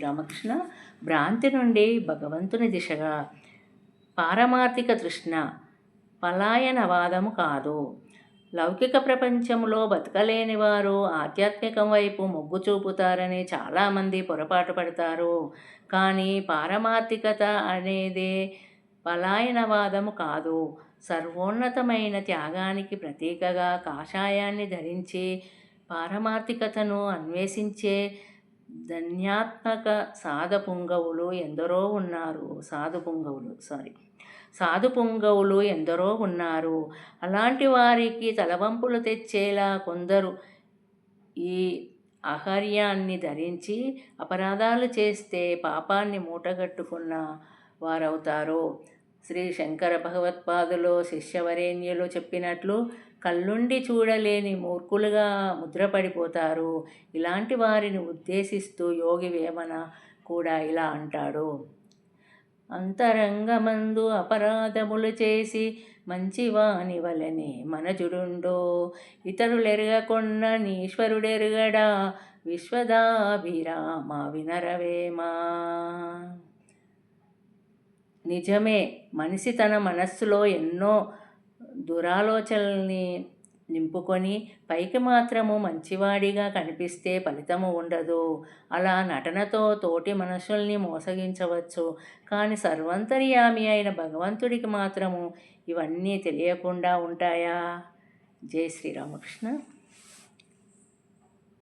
రామకృష్ణ భ్రాంతి నుండి భగవంతుని దిశగా. పారమార్థిక తృష్ణ పలాయనవాదము కాదు. లౌకిక ప్రపంచంలో బతకలేని వారు ఆధ్యాత్మికం వైపు మొగ్గు చూపుతారని చాలామంది పొరపాటు పడతారు. కానీ పారమార్థికత అనేది పలాయనవాదము కాదు. సర్వోన్నతమైన త్యాగానికి ప్రతీకగా కాషాయాన్ని ధరించి పారమార్థికతను అన్వేషించే ధన్యాత్మక సాధ పుంగవులు ఎందరో ఉన్నారు. సాధు పుంగవులు సారీ సాధు పుంగవులు ఎందరో ఉన్నారు. అలాంటి వారికి తలవంపులు తెచ్చేలా కొందరు ఈ ఆహార్యాన్ని ధరించి అపరాధాలు చేస్తే పాపాన్ని మూటగట్టుకున్న వారవుతారు. శ్రీ శంకర భగవత్పాదులు శిష్యవరేణ్యులు చెప్పినట్లు కళ్ళుండి చూడలేని మూర్ఖులుగా ముద్రపడిపోతారు. ఇలాంటి వారిని ఉద్దేశిస్తూ యోగి వేమన కూడా ఇలా అంటాడు. అంతరంగమందు అపరాధములు చేసి మంచివాని వలనే మనజుడుండో. ఇతరులెరగకొన్న నీశ్వరుడెరుగడా విశ్వదాభిరామ వినరవేమా? నిజమే. మనిషి తన మనస్సులో ఎన్నో దురాలోచనల్ని నింపుకొని పైకి మాత్రము మంచివాడిగా కనిపిస్తే ఫలితము ఉండదు. అలా నటనతో తోటి మనుషుల్ని మోసగించవచ్చు. కానీ సర్వంతర్యామి అయిన భగవంతుడికి మాత్రము ఇవన్నీ తెలియకుండా ఉంటాయా? జై శ్రీరామకృష్ణ